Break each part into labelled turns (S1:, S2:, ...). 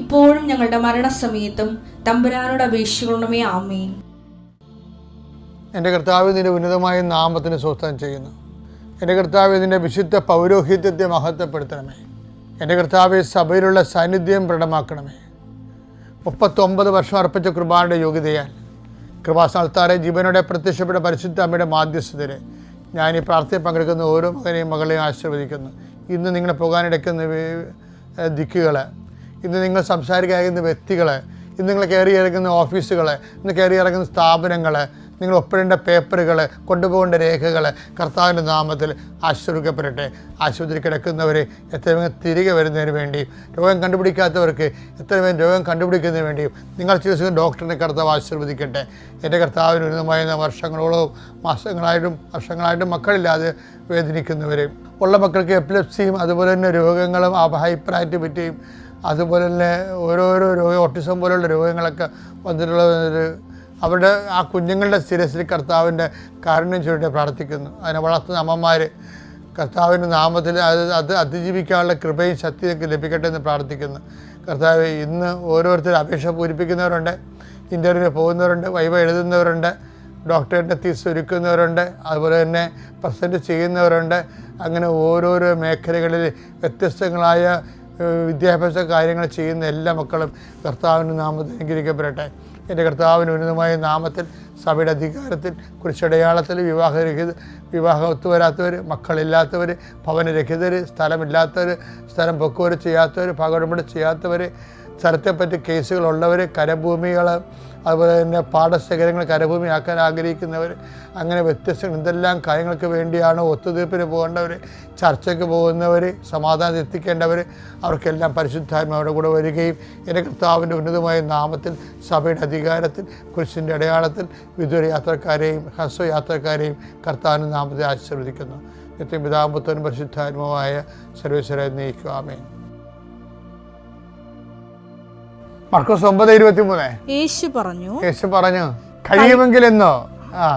S1: ഇപ്പോഴും ഞങ്ങളുടെ മരണസമയത്തും തമ്പുരാനോട് അപേക്ഷിക്കണമേ ആമേൻ.
S2: എന്റെ കർത്താവ് നിന്റെ ഉന്നതമായ നാമത്തിന് സ്വസ്ഥം ചെയ്യുന്നു. എന്റെ കർത്താവ് ഇതിന്റെ വിശുദ്ധ പൗരോഹിത്യത്തെ മഹത്വപ്പെടുത്തണമേ. എന്റെ കർത്താവ് സഭയിലുള്ള സാന്നിധ്യം പ്രകടമാക്കണമേ. മുപ്പത്തൊമ്പത് വർഷം അർപ്പിച്ച കൃപായുടെ യോഗ്യതയാൽ കൃപാസ്ഥാനത്താറെ ജീവനോടെ പ്രത്യക്ഷപ്പെട്ട പരിശുദ്ധ അമ്മയുടെ മാധ്യസ്ഥതരെ ഞാൻ ഈ പ്രാർത്ഥന പങ്കെടുക്കുന്ന ഓരോ മകനെയും മകളെയും ആശീർവദിക്കുന്നു. ഇന്ന് നിങ്ങളെ പോകാനിടയ്ക്കുന്ന ദിക്കുകൾ ഇന്ന് നിങ്ങൾ സംസാരിക്കുന്ന വ്യക്തികളെ ഇന്ന് നിങ്ങൾ കയറി ഇറങ്ങുന്ന ഓഫീസുകളെ ഇന്ന് കയറി ഇറങ്ങുന്ന സ്ഥാപനങ്ങൾ നിങ്ങൾ ഒപ്പിടേണ്ട പേപ്പറുകൾ കൊണ്ടുപോകേണ്ട രേഖകൾ കർത്താവിന്റെ നാമത്തിൽ ആശ്രയിക്കപ്പെടട്ടെ ആശുപത്രി കിടക്കുന്നവർ എത്രയും വേഗം തിരികെ വരുന്നതിന് വേണ്ടിയും രോഗം കണ്ടുപിടിക്കാത്തവർക്ക് എത്രയും വേഗം രോഗം കണ്ടുപിടിക്കുന്നതിന് വേണ്ടിയും നിങ്ങൾ ചികിത്സിക്കുന്ന ഡോക്ടറിനെ കർത്താവ് ആശീർവദിക്കട്ടെ. എന്റെ കർത്താവിന് ഉന്നതമായ വർഷങ്ങളോളവും മാസങ്ങളായിട്ടും വർഷങ്ങളായിട്ടും മക്കളില്ലാതെ വേദനിക്കുന്നവരെയും ഉള്ള മക്കൾക്ക് എപ്പിലെപ്സിയും അതുപോലെ തന്നെ രോഗങ്ങളും ഹൈപ്പർ ആക്ടിവിറ്റിയും അതുപോലെ തന്നെ ഓരോരോ രോഗം ഓട്ടിസം പോലെയുള്ള രോഗങ്ങളൊക്കെ വന്നിട്ടുള്ള ഒരു അവരുടെ ആ കുഞ്ഞുങ്ങളുടെ സ്ഥിരസ്ഥിതി കർത്താവിന്റെ കാരുണ്യം ചുരുട്ടി പ്രാർത്ഥിക്കുന്നു. അതിനെ വളർത്തുന്ന അമ്മമാർ കർത്താവിന്റെ നാമത്തിൽ അത് അത് അതിജീവിക്കാനുള്ള കൃപയും ശക്തിയൊക്കെ ലഭിക്കട്ടെ എന്ന് പ്രാർത്ഥിക്കുന്നു. കർത്താവ് ഇന്ന് ഓരോരുത്തർ അപേക്ഷ പൂരിപ്പിക്കുന്നവരുണ്ട് ഇന്റർവ്യൂ പോകുന്നവരുണ്ട് വൈവ എഴുതുന്നവരുണ്ട് ഡോക്ടറിന്റെ തീസ് ഒരുക്കുന്നവരുണ്ട് അതുപോലെ തന്നെ പ്രസന്റ് ചെയ്യുന്നവരുണ്ട്. അങ്ങനെ ഓരോരോ മേഖലകളിൽ വ്യത്യസ്തങ്ങളായ വിദ്യാഭ്യാസ കാര്യങ്ങൾ ചെയ്യുന്ന എല്ലാ മക്കളും കർത്താവിന്റെ നാമത്തിൽ അനുഗ്രഹിക്കപ്പെടട്ടെ. എന്റെ കർത്താവിന് ഉന്നതമായ നാമത്തിൽ സഭയുടെ അധികാരത്തിൽ കുറിച്ചടയാളത്തിൽ വിവാഹരഹിത വിവാഹം ഒത്തുവരാത്തവർ മക്കളില്ലാത്തവർ ഭവനരഹിതർ സ്ഥലമില്ലാത്തവർ സ്ഥലം പൊക്കുവർ ചെയ്യാത്തവർ പകടുമ്പോൾ ചെയ്യാത്തവർ സ്ഥലത്തെപ്പറ്റി കേസുകളുള്ളവർ കരഭൂമികൾ അതുപോലെ തന്നെ പാടശേഖരങ്ങൾ കരഭൂമിയാക്കാൻ ആഗ്രഹിക്കുന്നവർ അങ്ങനെ വ്യത്യസ്ത എന്തെല്ലാം കാര്യങ്ങൾക്ക് വേണ്ടിയാണ് ഒത്തുതീർപ്പിന് പോകേണ്ടവർ ചർച്ചയ്ക്ക് പോകുന്നവർ സമാധാനത്തിൽ എത്തിക്കേണ്ടവർ അവർക്കെല്ലാം പരിശുദ്ധാത്മാവിടെ കൂടെ വരികയും എന്റെ കർത്താവിന്റെ ഉന്നതമായ നാമത്തിൽ സഭയുടെ അധികാരത്തിൽ കുരിശിന്റെ അടയാളത്തിൽ വിദൂര യാത്രക്കാരെയും ഹ്രസ്വ യാത്രക്കാരെയും കർത്താവിന്റെ നാമത്തെ ആശീർവദിക്കുന്നു. നിത്യം പിതാമ്പുത്തനും പരിശുദ്ധാത്മാവായ നയിക്കുക നയിക്കുവാമേ മർക്കോസ് ഒമ്പത് ഇരുപത്തി മൂന്ന്
S3: യേശു പറഞ്ഞു
S2: യേശു പറഞ്ഞു കഴിയുമെങ്കിലെന്നോ? ആ.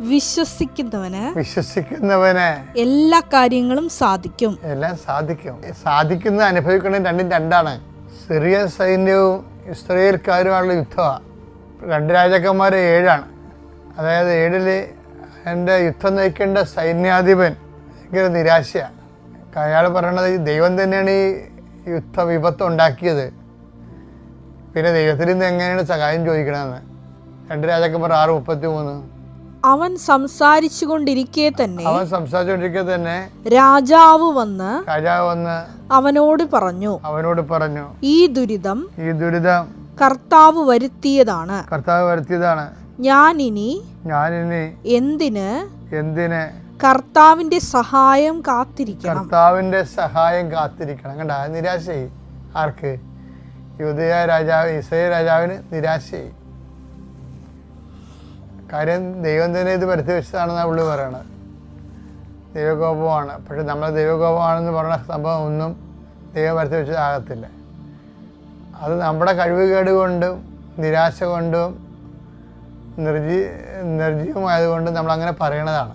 S3: വിശ്വസിക്കുന്നവന്
S2: വിശ്വസിക്കുന്നവന്
S3: എല്ലാ കാര്യങ്ങളും സാധിക്കും.
S2: എല്ലാം സാധിക്കും. സാധിക്കുന്നത് അനുഭവിക്കണം രണ്ടും രണ്ടാണ്. സിറിയൻ സൈന്യവും ഇസ്രയേൽക്കാരുമായുള്ള യുദ്ധമാണ് രണ്ട് രാജാക്കന്മാർ ഏഴാണ്. അതായത് ഏഴിൽ എന്റെ യുദ്ധം നയിക്കേണ്ട സൈന്യാധിപൻ ഭയങ്കര നിരാശയാണ് അയാൾ പറയണത് ദൈവം തന്നെയാണ് ഈ യുദ്ധ വിപത്ത് ഉണ്ടാക്കിയത് പിന്നെ ദൈവത്തിൽ നിന്ന് എങ്ങനെയാണ് സഹായം ചോദിക്കണമെന്ന് രണ്ട് രാജാക്കന്മാർ ആറ് മുപ്പത്തി മൂന്ന്
S3: അവൻ സംസാരിച്ചു കൊണ്ടിരിക്കെ തന്നെ
S2: അവൻ സംസാരിച്ചുകൊണ്ടിരിക്കെ തന്നെ
S3: രാജാവ് വന്ന്
S2: രാജാവ് വന്ന്
S3: അവനോട് പറഞ്ഞു
S2: അവനോട് പറഞ്ഞു
S3: ഈ ദുരിതം
S2: ഈ ദുരിതം
S3: കർത്താവ് വരുത്തിയതാണ്.
S2: കർത്താവ് വരുത്തിയതാണ്.
S3: ഞാൻ ഇനി
S2: ഞാൻ ഇനി
S3: എന്തിന്
S2: എന്തിന്
S3: കർത്താവിന്റെ സഹായം കാത്തിരിക്കണം?
S2: കർത്താവിന്റെ സഹായം കാത്തിരിക്കണം. കണ്ട? നിരാശയായി. ആർക്ക്? യുദയ രാജാവ് ഇസ്രയേൽ രാജാവിന് നിരാശയായി. കാര്യം ദൈവം തന്നെ ഇത് വരുത്തി വെച്ചതാണെന്നാണ് പുള്ളി പറയണത്. ദൈവകോപമാണ്. പക്ഷെ നമ്മൾ ദൈവകോപമാണെന്ന് പറയുന്ന സംഭവം ഒന്നും ദൈവം വരുത്തി വെച്ചതാകത്തില്ല അത് നമ്മുടെ കഴിവുകേട് കൊണ്ടും നിരാശ കൊണ്ടും നിർജീ നിർജീവമായതുകൊണ്ടും നമ്മളങ്ങനെ പറയണതാണ്.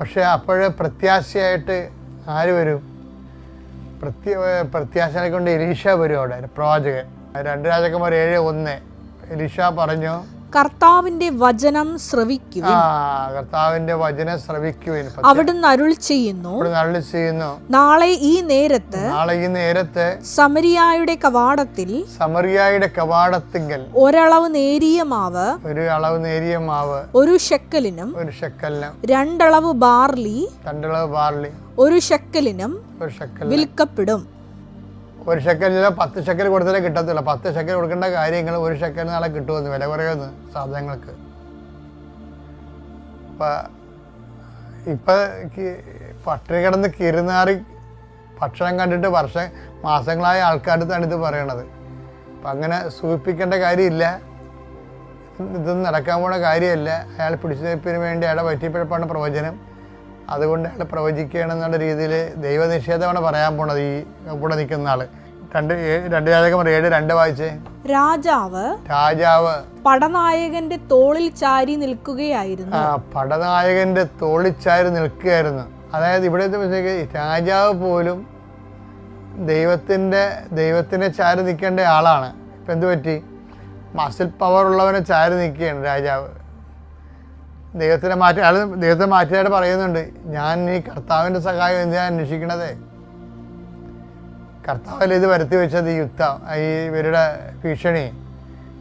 S2: പക്ഷേ അപ്പോഴേ പ്രത്യാശയായിട്ട് ആര് വരും? പ്രത്യ പ്രത്യാശനെ കൊണ്ട് എലീഷ വരും അവിടെ പ്രവാചകൻ രണ്ട് രാജാക്കന്മാർ ഏഴ് ഒന്ന്. എലീഷ പറഞ്ഞു
S3: കർത്താവിന്റെ വചനം ശ്രവിക്കുക
S2: കർത്താവിന്റെ വചനം ശ്രവിക്കുവിൻ.
S3: അവിടുന്ന് അരുൾ ചെയ്യുന്നു.
S2: നല്ല ചെയ്യുന്നു.
S3: നാളെ ഈ നേരത്ത്
S2: നാളെ ഈ നേരത്ത്
S3: സമരിയായുടെ കവാടത്തിൽ
S2: സമറിയായുടെ കവാടത്തിങ്കൽ
S3: ഒരളവ് നേരിയ മാവ്
S2: ഒരു അളവ് നേരിയ മാവ്
S3: ഒരു ഷെക്കലിനും
S2: ഒരു ഷെക്കലിനും
S3: രണ്ടളവ് ബാർലി
S2: രണ്ടളവ് ബാർലി
S3: ഒരു ഷെക്കലിനും വിൽക്കപ്പെടും.
S2: ഒരു ഷെക്കലിൽ പത്ത് ഷെക്കൽ കൊടുത്താലേ കിട്ടത്തില്ല പത്ത് ഷെക്കൽ കൊടുക്കേണ്ട കാര്യങ്ങൾ ഒരു ഷെക്കൽ നാളെ കിട്ടുമെന്ന് വില കുറയുമെന്ന് സാധനങ്ങൾക്ക്. അപ്പം ഇപ്പം പട്ടിണി കിടന്ന് കിരുന്നാറി ഭക്ഷണം കണ്ടിട്ട് വർഷം മാസങ്ങളായ ആൾക്കാരുടെ ഇത് പറയണത്. അപ്പം അങ്ങനെ സൂചിപ്പിക്കേണ്ട കാര്യമില്ല. ഇതൊന്നും നടക്കാൻ പോണ കാര്യമല്ല. അയാൾ പിടിച്ചു നിൽപ്പിന് വേണ്ടി അയാളെ പറ്റിയപ്പോഴാണ് പ്രവചനം. അതുകൊണ്ട് അയാൾ പ്രവചിക്കുകയാണെന്നുള്ള രീതിയിൽ ദൈവനിഷേധമാണ് പറയാൻ പോണത് ഈ കൂടെ നിൽക്കുന്ന ആൾ. രണ്ട് രണ്ട് രാജകന്മാർ ഏഴ് രണ്ട് വായിച്ചേ.
S3: രാജാവ്
S2: രാജാവ്.
S3: പടനായകന്റെ തോളിൽ ചാരി നിൽക്കുകയായിരുന്നു.
S2: ആ പടനായകന്റെ ചാരി നിൽക്കുകയായിരുന്നു. അതായത് ഇവിടെ രാജാവ് പോലും ദൈവത്തിന്റെ ദൈവത്തിനെ ചാരി നിൽക്കേണ്ട ആളാണ്. ഇപ്പം എന്ത് പറ്റി? മസിൽ പവർ ഉള്ളവനെ ചാരി നിൽക്കുകയാണ് രാജാവ്. ദൈവത്തിനെ മാറ്റി അയാൾ ദൈവത്തെ മാറ്റിയായിട്ട് പറയുന്നുണ്ട് ഞാൻ ഈ കർത്താവിന്റെ സഹായം എന്തിനാണ് അന്വേഷിക്കണതേ? കർത്താവല്ലേ ഇത് വരുത്തി വെച്ചത് യുദ്ധം ഈ ഇവരുടെ ഭീഷണി.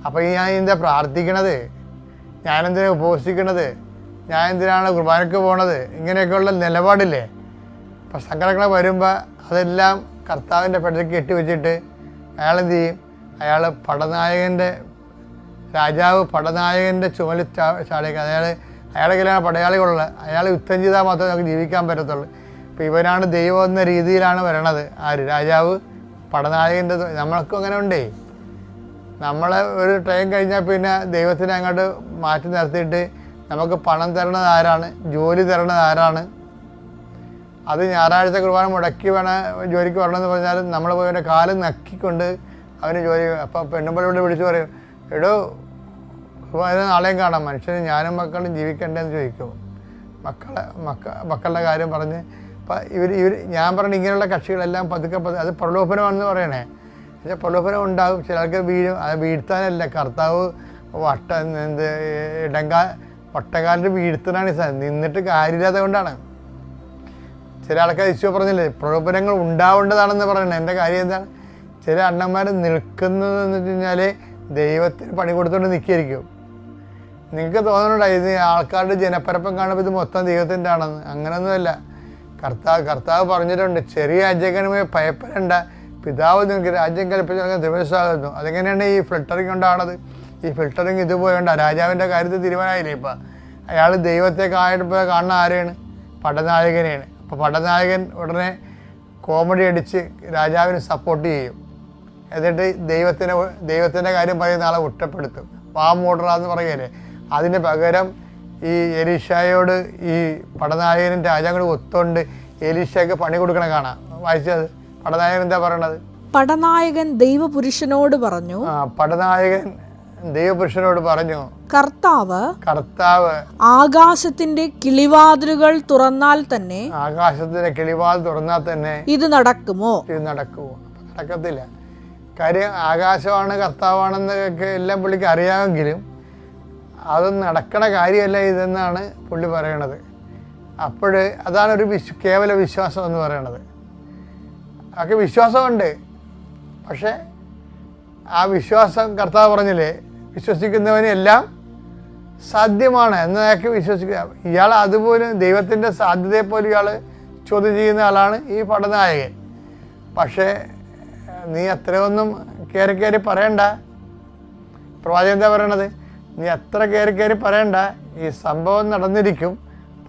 S2: അപ്പോൾ ഈ ഞാൻ എന്താ പ്രാർത്ഥിക്കണത് ഞാനെന്തിനാണ് ഉപവസിക്കണത് ഞാൻ എന്തിനാണ് കുർബാനയ്ക്ക് പോണത് ഇങ്ങനെയൊക്കെയുള്ള നിലപാടില്ലേ? അപ്പം സങ്കടങ്ങൾ വരുമ്പോൾ അതെല്ലാം കർത്താവിന്റെ പെടലേക്ക് കെട്ടി വെച്ചിട്ട് അയാൾ എന്ത് ചെയ്യും? അയാൾ പടനായകന്റെ രാജാവ് പടനായകന്റെ ചുമലി ചാ- അയാൾ അയാളെ കയ്യിലാണ് പടയാളികളുള്ളത്. അയാൾ യുദ്ധം ചെയ്താൽ മാത്രമേ നമുക്ക് ജീവിക്കാൻ പറ്റത്തുള്ളൂ. ഇപ്പം ഇവനാണ് ദൈവം എന്ന രീതിയിലാണ് വരണത്. ആര്? രാജാവ്? പടനായകന്റെ നമ്മൾക്കും അങ്ങനെ ഉണ്ടേ. നമ്മളെ ഒരു ട്രെയിൻ കഴിഞ്ഞാൽ പിന്നെ ദൈവത്തിനെ അങ്ങോട്ട് മാറ്റി നിർത്തിയിട്ട് നമുക്ക് പണം തരണത് ആരാണ്? ജോലി തരണത് ആരാണ്? അത് ഞായറാഴ്ച കുർബാന മുടക്കി വേണം ജോലിക്ക് വരണമെന്ന് പറഞ്ഞാൽ നമ്മൾ പോയി അവന്റെ കാൽ നക്കിക്കൊണ്ട് അവന് ജോലി അപ്പം പെണ്ണുമ്പിളോട് വിളിച്ച് പറയും എടോ കുർബാന നാളെയും കാണാം. മനുഷ്യന് ഞാനും മക്കളും ജീവിക്കണ്ടെന്ന് ചോദിക്കും. മക്കളെ മക്ക മക്കളുടെ കാര്യം പറഞ്ഞ് അപ്പം ഇവർ ഇവർ ഞാൻ പറഞ്ഞ ഇങ്ങനെയുള്ള കക്ഷികളെല്ലാം പതുക്കെ പതുക്കെ അത് പ്രലോഭനമാണെന്ന് പറയണേ. പക്ഷേ പ്രലോഭനം ഉണ്ടാകും. ചിലർക്ക് വീഴും. അത് വീഴ്ത്താനല്ല. കർത്താവ് വട്ട എന്ത് ഇടങ്കാ വട്ടക്കാലിൽ വീഴ്ത്തനാണ് സാർ നിന്നിട്ട് കാര്യമില്ലാത്തത് കൊണ്ടാണ്. ചില ആൾക്കാർ ഇച്ചു പറഞ്ഞില്ലേ പ്രലോഭനങ്ങൾ ഉണ്ടാവേണ്ടതാണെന്ന് പറയണേ. എന്റെ കാര്യം എന്താണ്? ചില അണ്ണന്മാർ നിൽക്കുന്നതെന്ന് വെച്ച് കഴിഞ്ഞാൽ ദൈവത്തിന് പണി കൊടുത്തുകൊണ്ട് നിൽക്കുകയായിരിക്കും. നിങ്ങൾക്ക് തോന്നുന്നുണ്ടോ ഇത് ആൾക്കാരുടെ ജനപ്പരപ്പം കാണുമ്പോൾ ഇത് മൊത്തം ദൈവത്തിന്റെ ആണെന്ന് അങ്ങനെയൊന്നുമല്ല കർത്താവ് കർത്താവ് പറഞ്ഞിട്ടുണ്ട് ചെറിയ രാജ്യങ്ങളുമായി ഭയപ്പെടേണ്ട. പിതാവ് നിങ്ങൾക്ക് രാജ്യം കൽപ്പിച്ച ദിവസമാകുന്നു അതെങ്ങനെയാണ് ഈ ഫിൽട്ടറിങ് കൊണ്ടാണത്? ഈ ഫിൽട്ടറിങ് ഇതുപോലെ ഉണ്ട് രാജാവിന്റെ കാര്യത്തിൽ തീരുമാനമായില്ലേ ഇപ്പം? അയാൾ ദൈവത്തെ കാണുമ്പോൾ കാണുന്ന ആരെയാണ് പടനായകനെയാണ്. അപ്പോൾ പടനായകൻ ഉടനെ കോമഡി അടിച്ച് രാജാവിന് സപ്പോർട്ട് ചെയ്യും. എന്നിട്ട് ദൈവത്തിന്റെ ദൈവത്തിന്റെ കാര്യം പറയുന്ന ആളെ കുറ്റപ്പെടുത്തും. പാമ്പ് ഓടറാന്ന് പറയല്ലേ? അതിന് പകരം ഈ എലീഷായോട് ഈ പടനായകനും രാജാവും ഒത്തുകൊണ്ട് എലീഷയ്ക്ക് പണി കൊടുക്കണ കാണാം. വായിച്ചത്? പടനായകൻ എന്താ പറയണത്?
S3: പടനായകൻ ദൈവപുരുഷനോട് പറഞ്ഞു.
S2: ആ പടനായകൻ ദൈവപുരുഷനോട് പറഞ്ഞു.
S3: കർത്താവ്
S2: കർത്താവ്
S3: ആകാശത്തിന്റെ കിളിവാതിലുകൾ തുറന്നാൽ തന്നെ
S2: ആകാശത്തിന്റെ കിളിവാതിൽ തുറന്നാൽ തന്നെ
S3: ഇത് നടക്കുമോ?
S2: ഇത് നടക്കുമോ? നടക്കത്തില്ല. കാര്യം ആകാശമാണ് കർത്താവാണെന്നൊക്കെ എല്ലാം പുള്ളിക്ക് അറിയാമെങ്കിലും അത് നടക്കണ കാര്യമല്ല ഇതെന്നാണ് പുള്ളി പറയണത്. അപ്പോൾ അതാണ് ഒരു വിശ്വ കേവല വിശ്വാസം എന്ന് പറയണത്. അതൊക്കെ വിശ്വാസമുണ്ട്. പക്ഷേ ആ വിശ്വാസം കർത്താവ് പറഞ്ഞില്ലേ വിശ്വസിക്കുന്നവനെല്ലാം സാധ്യമാണ്. എന്നതൊക്കെ വിശ്വസിക്കുക ഇയാൾ അതുപോലെ ദൈവത്തിന്റെ സാധ്യതയെ പോലും ഇയാൾ ചോദ്യം ചെയ്യുന്ന ആളാണ് ഈ പടനായകൻ. പക്ഷേ നീ അത്രയൊന്നും കയറി കയറി പറയണ്ട. പ്രവാചകൻ എന്താ പറയണത്? നീ എത്ര കയറി കയറി പറയണ്ട. ഈ സംഭവം നടന്നിരിക്കും.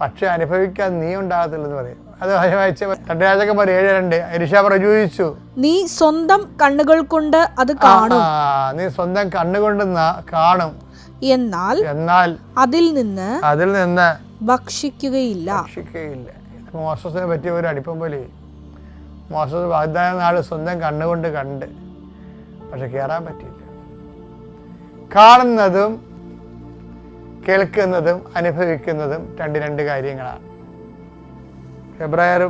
S2: പക്ഷെ അനുഭവിക്കാൻ നീ ഉണ്ടാകത്തില്ലെന്ന് പറയും. അത് വായിച്ച. രണ്ട് രാജാക്കന്മാർ ഏഴ് രണ്ട്. എരിശ പ്രചോദിച്ചു.
S3: നീ സ്വന്തം കണ്ണുകൾ കൊണ്ട് അത് കാണും.
S2: നീ സ്വന്തം കണ്ണുകൊണ്ട് കാണും.
S3: എന്നാൽ
S2: എന്നാൽ
S3: അതിൽ നിന്ന്
S2: അതിൽ നിന്ന്
S3: ഭക്ഷിക്കുകയില്ല.
S2: രക്ഷിക്കുകയില്ല ഇത് മോസസിനെ പറ്റിയ ഒരു അടിപ്പം പോലെ. മോസസ് വാഗ്ദാന നാട് സ്വന്തം കണ്ണുകൊണ്ട് കണ്ട്. പക്ഷെ കയറാൻ പറ്റിയില്ല. കാണുന്നതും കേൾക്കുന്നതും അനുഭവിക്കുന്നതും രണ്ട് രണ്ട് കാര്യങ്ങളാണ്. ഫെബ്രുവരി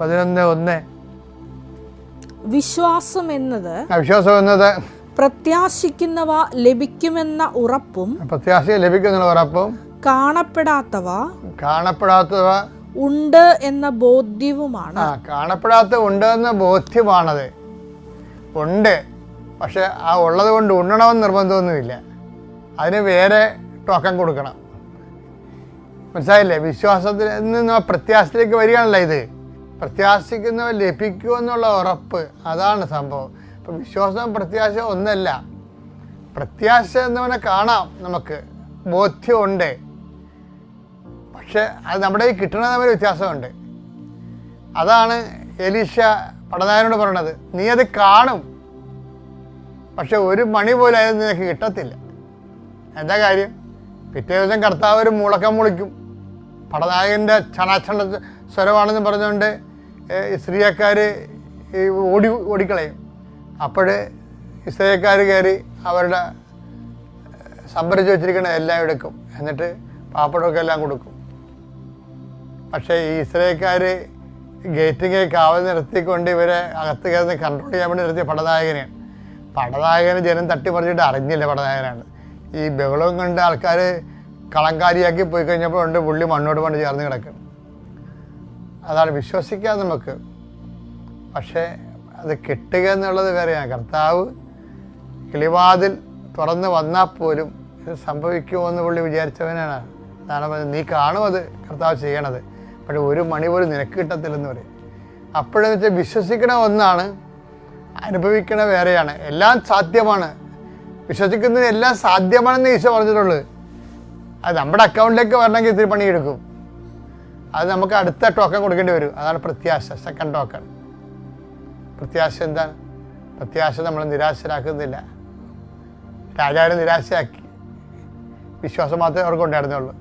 S2: പതിനൊന്ന് ഒന്ന്.
S3: വിശ്വാസം എന്നത്
S2: അവിശ്വാസം എന്നത്
S3: പ്രത്യാശിക്കുന്നവ ലഭിക്കുമെന്ന ഉറപ്പും
S2: പ്രത്യാശ ലഭിക്കുന്ന ഉറപ്പും
S3: കാണപ്പെടാത്തവ
S2: കാണപ്പെടാത്തവ
S3: ഉണ്ട് എന്ന ബോധ്യവുമാണ്.
S2: കാണപ്പെടാത്ത ഉണ്ട് എന്ന ബോധ്യമാണത്. ഉണ്ട്. പക്ഷെ ആ ഉള്ളത് കൊണ്ട് ഉണ്ണണമെന്ന് നിർബന്ധമൊന്നുമില്ല. അതിന് വേറെ ടോക്കൺ കൊടുക്കണം. മനസ്സിലായില്ലേ? വിശ്വാസത്തിൽ നിന്ന് പ്രത്യാശത്തിലേക്ക് വരികയാണല്ലോ ഇത്. പ്രത്യാശിക്കുന്നവ ലഭിക്കുമെന്നുള്ള ഉറപ്പ്. അതാണ് സംഭവം. ഇപ്പം വിശ്വാസവും പ്രത്യാശ ഒന്നല്ല. പ്രത്യാശ എന്നവനെ കാണാം നമുക്ക്. ബോധ്യമുണ്ട്. പക്ഷെ അത് നമ്മുടെ ഈ കിട്ടണ തമ്മിൽ വ്യത്യാസമുണ്ട്. അതാണ് എലീഷ പടനായനോട് പറയണത്. നീ അത് കാണും. പക്ഷെ ഒരു മണി പോലും അത് നിനക്ക് കിട്ടത്തില്ല. എന്താ കാര്യം? പിറ്റേ ദിവസം കർത്താവ് ഒരു മുളക്കം മുളിക്കും. പടനായകന്റെ ചണാച്ചണ സ്വരമാണെന്ന് പറഞ്ഞുകൊണ്ട് സ്ത്രീയക്കാർ ഓടി ഓടിക്കളയും. അപ്പോൾ ഇസ്രയേക്കാർ കയറി അവരുടെ സംഭരിച്ച് വെച്ചിരിക്കുന്ന എല്ലാം എടുക്കും. എന്നിട്ട് പാപ്പടമൊക്കെ എല്ലാം കൊടുക്കും. പക്ഷേ ഈ ഇസ്രയേക്കാർ ഗേറ്റിങ്ങെ കാവൽ നിർത്തിക്കൊണ്ട് ഇവരെ അകത്ത് കയറുന്ന കൺട്രോൾ ചെയ്യാൻ വേണ്ടി നിർത്തിയ പടനായകനെയാണ്. പടനായകന് ജനം തട്ടിപ്പറിച്ചിട്ട് അറിഞ്ഞില്ല പടനായകനാണ് ഈ ബഹളവും കണ്ട് ആൾക്കാർ കളങ്കാരിയാക്കി പോയി കഴിഞ്ഞപ്പോൾ ഉണ്ട് പുള്ളി മണ്ണോട് മണ്ണ് ചേർന്ന് കിടക്കും. അതാണ് വിശ്വസിക്കാം നമുക്ക്. പക്ഷേ അത് കിട്ടുക എന്നുള്ളത് വേറെയാണ്. കർത്താവ് കിളിവാതിൽ തുറന്ന് വന്നാൽ പോലും ഇത് സംഭവിക്കുമോ എന്ന് പുള്ളി വിചാരിച്ചവനാണ്. അതാണ് നീ കാണും അത് കർത്താവ് ചെയ്യണത്. പക്ഷെ ഒരു മണി പോലും നിനക്ക് കിട്ടത്തില്ലെന്ന് പറയും. അപ്പോഴെന്ന് വെച്ചാൽ വിശ്വസിക്കണ ഒന്നാണ് അനുഭവിക്കണ വേറെയാണ്. എല്ലാം സാധ്യമാണ്. വിശ്വസിക്കുന്നതിന് എല്ലാം സാധ്യമാണെന്ന് ഈശോ പറഞ്ഞിട്ടുള്ളൂ. അത് നമ്മുടെ അക്കൗണ്ടിലേക്ക് വരണമെങ്കിൽ ഇത്തിരി പണിയെടുക്കും. അത് നമുക്ക് അടുത്ത ടോക്കൺ കൊടുക്കേണ്ടി വരും. അതാണ് പ്രത്യാശ സെക്കൻഡ് ടോക്കൺ പ്രത്യാശ എന്താണ്? പ്രത്യാശ നമ്മൾ നിരാശരാക്കുന്നില്ല. രാജാവിനെ നിരാശയാക്കി. വിശ്വാസം മാത്രമേ അവർക്ക് ഉണ്ടായിരുന്നുള്ളൂ.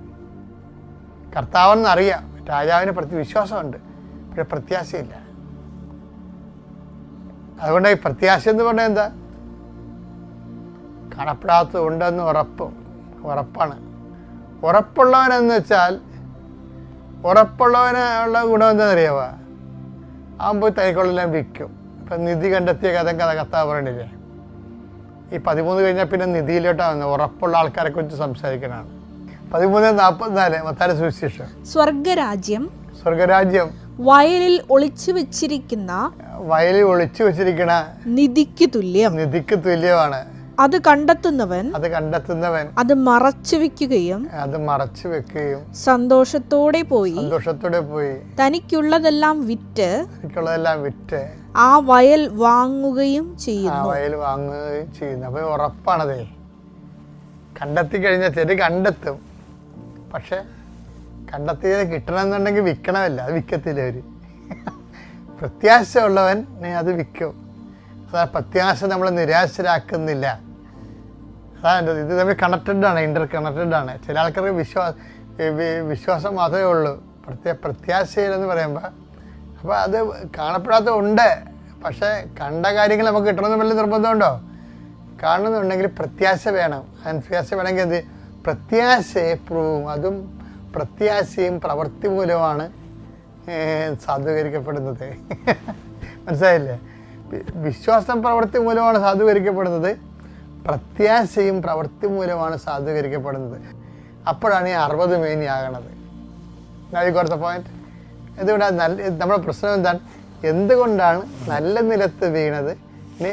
S2: കർത്താവെന്ന് അറിയാം. രാജാവിന് പ്രതി വിശ്വാസമുണ്ട്. പക്ഷെ പ്രത്യാശയില്ല. അതുകൊണ്ടാണ് ഈ പ്രത്യാശ എന്ന് പറഞ്ഞാൽ എന്താ? കാണപ്പെടാത്ത ഉണ്ടെന്ന് ഉറപ്പും ഉറപ്പാണ്. ഉറപ്പുള്ളവനെന്ന് വെച്ചാൽ ഉറപ്പുള്ളവന് ഉള്ള ഗുണം എന്താണെന്നറിയാവോ? അവൻ പോയി തൈക്കൊള്ളെല്ലാം വിൽക്കും. ഇപ്പം നിധി കണ്ടെത്തിയ കഥ കഥ കഥ പറയണില്ലേ? ഈ പതിമൂന്ന് കഴിഞ്ഞാൽ പിന്നെ നിധിയിലോട്ടാണ് ഉറപ്പുള്ള ആൾക്കാരെ കുറിച്ച് സംസാരിക്കണതാണ് പതിമൂന്ന് നാൽപ്പത്തിനാല് മത്താല സുവിശേഷം.
S3: സ്വർഗരാജ്യം
S2: സ്വർഗരാജ്യം.
S3: വയലിൽ ഒളിച്ചു വെച്ചിരിക്കുന്ന
S2: വയലിൽ ഒളിച്ചു വെച്ചിരിക്കുന്ന
S3: നിധിക്ക് തുല്യം.
S2: നിധിക്ക് തുല്യമാണ്.
S3: അത് കണ്ടെത്തുന്നവൻ
S2: അത് കണ്ടെത്തുന്നവൻ
S3: അത് മറച്ചു വെക്കുകയും
S2: അത് മറച്ചു വെക്കുകയും
S3: സന്തോഷത്തോടെ പോയി
S2: സന്തോഷത്തോടെ പോയി
S3: തനിക്കുള്ളതെല്ലാം വിറ്റ്
S2: തനിക്കുള്ളതെല്ലാം വിറ്റ്
S3: ആ വയൽ വാങ്ങുകയും ചെയ്യുന്നു.
S2: ആ വയൽ വാങ്ങുകയും ചെയ്യുന്നു. അപ്പൊ ഉറപ്പാണത്. കണ്ടെത്തി കഴിഞ്ഞാൽ ശരി കണ്ടെത്തും. പക്ഷെ കണ്ടെത്തിയത് കിട്ടണമെന്നുണ്ടെങ്കിൽ വിൽക്കണമല്ല. അത് വിൽക്കത്തില്ല അവർ. പ്രത്യാശ ഉള്ളവൻ അത് വിൽക്കും. അതാ പ്രത്യാശ നമ്മളെ നിരാശരാക്കുന്നില്ല. അതാണ് ഇത് തമ്മിൽ കണക്റ്റഡ് ആണ് ഇന്റർ കണക്റ്റഡ് ആണ്. ചില ആൾക്കാർക്ക് വിശ്വാസ വിശ്വാസം മാത്രമേ ഉള്ളൂ. പ്രത്യേക പ്രത്യാശയിലെന്ന് പറയുമ്പോൾ അപ്പോൾ അത് കാണപ്പെടാത്ത ഉണ്ട്. പക്ഷേ കണ്ട കാര്യങ്ങൾ നമുക്ക് കിട്ടണമെന്ന് വലിയ നിർബന്ധമുണ്ടോ? കാണുന്നുണ്ടെങ്കിൽ പ്രത്യാശ വേണം. പ്രത്യാശ വേണമെങ്കിൽ എന്ത്? പ്രത്യാശയെ പ്രൂവും. അതും പ്രത്യാശയും പ്രവൃത്തി മൂലമാണ് സാധൂകരിക്കപ്പെടുന്നത്. മനസ്സിലായില്ലേ? വിശ്വാസം പ്രവൃത്തി മൂലമാണ് സാധൂകരിക്കപ്പെടുന്നത്. പ്രത്യാശയും പ്രവൃത്തി മൂലമാണ് സാധൂകരിക്കപ്പെടുന്നത്. അപ്പോഴാണ് ഈ അറുപത് മേനിയാകണത് കൊടുത്ത പോയിന്റ് ഇതുകൊണ്ട് നല്ല നമ്മുടെ പ്രശ്നം എന്താണ്? എന്തുകൊണ്ടാണ് നല്ല നിലത്ത് വീണത്? ഇനി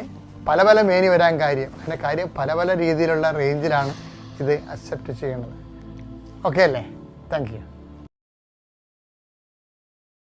S2: പല പല മേനി വരാൻ കാര്യം. അതിന്റെ കാര്യം പല പല രീതിയിലുള്ള റേഞ്ചിലാണ് ഇത് അക്സെപ്റ്റ് ചെയ്യുന്നത്. ഓക്കെ അല്ലേ? Thank you